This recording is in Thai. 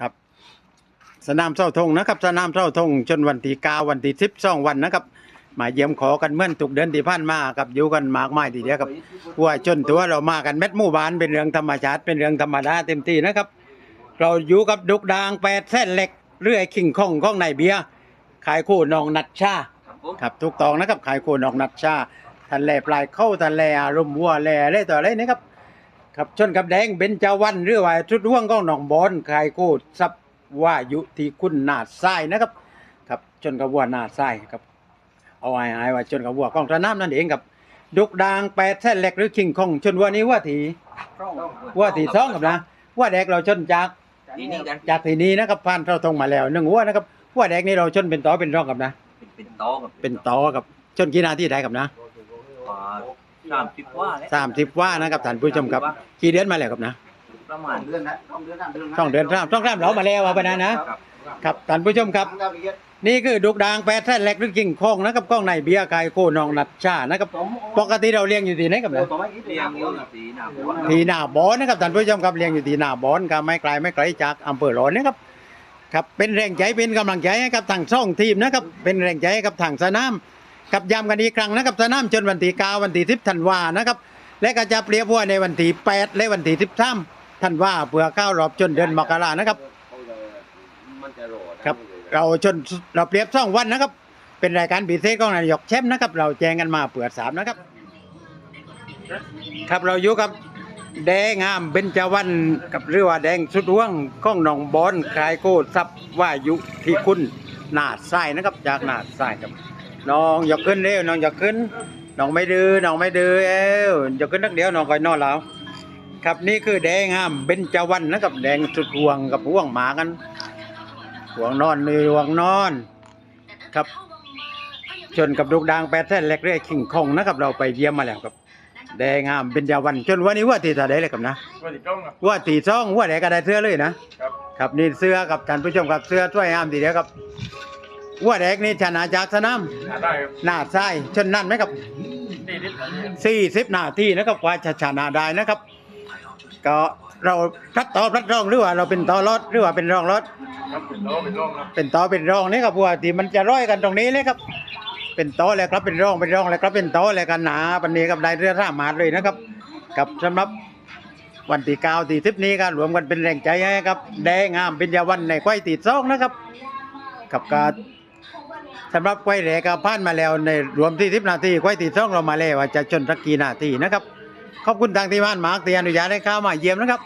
ครับ สนามเสาธงนะครับ สนามเสาธงจนวันที่เก้าวันที่สิบสองวันนะครับ มาเยี่ยมขอกันเมื่อนตุกเดือนที่ผ่านมากับอยู่กันมากมายทีเดียวครับว่าจนตัวเรามากันเม็ดมู่บ้านเป็นเรื่องธรรมชาติเป็นเรื่องธรรมดาเต็มที่นะครับ เราอยู่กับดุกดางแปดเส้นเหล็กเรื่อยคิงคองข้องในเบียร์ขายคู่นองนัดชาครับผมครับถูกต้องนะครับขายโคนออกนัดชาทันแลปลายเข้าทันแลอารมณ์วัวแลอะไรต่ออะไรนะครับ ครับชนกับแดงเบญจวรรณหรือว่าชุดห่วงก้องหนองบอนขายโคดซับว่ายุที่คุณนาดทรายนะครับ ครับชนกับวัวนาดทรายครับ เอาไอ้ไอ้ว่าชนกับวัวกองสนามนั่นเองครับดุกดางแปดเส้นเหล็กหรือคิงคองชนวัวนี้ว่าทีว่าทีสองครับนะว่าแดกเราชนจากนี่นี่กันจากทีนี้นะครับผ่านเราตรงมาแล้วหนึ่งวัวนะครับว่าแดกนี่เราชนเป็นต่อเป็นรองครับนะ เป็นเป็นโต๊ะกับเป็นต่อกับชนกี่นาทีได้ครับนะอ่า สามสิบว่าเลยสามสิบว่านะครับท่านผู้ชมครับกี่เดือนมาแล้วครับนะประมาณเดือนนะต้องเดือนนะเดือนช่องเดือนสามช่องสามเรามาแล้วว่าไปนะนะครับครับท่านผู้ชมครับ นี่คือดุกดางแปดแท่นแหลกหรือกิ่งคองนะครับกล้องในเบียร์กายโคนองนัดชานะครับปกติเราเลี้ยงอยู่ที่ไหนครับนะเรียงอยู่สีหน้าบัวที่หน้าบอนนะครับท่านผู้ชมครับเลี้ยงอยู่ที่หน้าบอนครับไม่ไกลไม่ไกลจากอำเภอหลอนนะครับครับเป็นแรงใจเป็นกำลังใจให้กับทางช่องทีมนะครับเป็นแรงใจให้กับทางสนาม กับย้ำกันอีกครั้งนะครับสนามจนวันที่เก้าวันที่สิบธันวานะครับ และก็จะเปรียบว่าในวันที่แปดและวันที่สิบสามธันวาเพื่อเข้ารอบจนเดือนมกรานะครับ ครับ เราชนเราเปรียบสองวันนะครับ เป็นรายการพิเศษของนายกแชมป์นะครับ เราแจ้งกันมาเปิดสามนะครับ ครับเราอยู่กับแดงงามเบญจวรรณกับเรือว่าแดงสุดห่วงข้องหนองบอนคลายโกทรัพย์ว่ายุที่คุณหนาดทรายนะครับ จากหนาดทรายครับ น้องอยากขึ้นเร็วน้องอยากขึ้น น้องไม่ดื้อน้องไม่ดื้อเอ้วอยากขึ้นนักเดียวน้องคอยนอนแล้ว ครับนี่คือแดงงามเบญจวรรณนะครับแดงสุดห่วงกับห่วงหมากันห่วงนอนมีห่วงนอน ครับชนกับลูกดางแปดเส้นเล็กเรื่อยคิงคองนะครับเราไปเยี่ยมมาแล้วครับ แดงงามเป็นยาวันจนวันนี้ว่าตีตาได้เลยครับนะวันที่ต้องครับว่าตีซ่องว่าแดกก็ได้เสื้อเลยนะครับ ครับนี่เสื้อกับท่านผู้ชมครับเสื้อช่วยงามทีเดียวครับ ว่าแดกนี่ชนะจากสนามหาได้ครับหน้าทรายชนนั่นไหมครับตีนิดหน่อยครับสี่สิบนาทีนะครับกว่าจะชนะได้นะครับ ก็เราพลัดต่อพลัดรองหรือว่าเราเป็นต่อรถหรือว่าเป็นรองรถครับเป็นโต๊ะเป็นร่องครับเป็นต่อเป็นรองนี่ครับเพราะว่าที่มันจะร้อยกันตรงนี้เลยครับ เป็นโต๊ะเลยครับเป็นรองเป็นรองเลยครับเป็นโต๊ะเลยกันหนาปันนี้กับได้เรือท่ามาดเลยนะครับ กับสำหรับวันที่เก้าที่ทิพนี้ก็รวมกันเป็นแรงใจให้ครับ แดงงามเป็นยาวันในควายตีซองนะครับ กับการ สำหรับควายแหลกผ่านมาแล้วในรวมที่ทิพนาทีควายตีซ่องเรามาแล้วว่าจะจนสักกี่นาทีนะครับ ขอบคุณทางที่บ้านมาร์กที่อนุญาตให้เข้ามาเยี่ยมนะครับ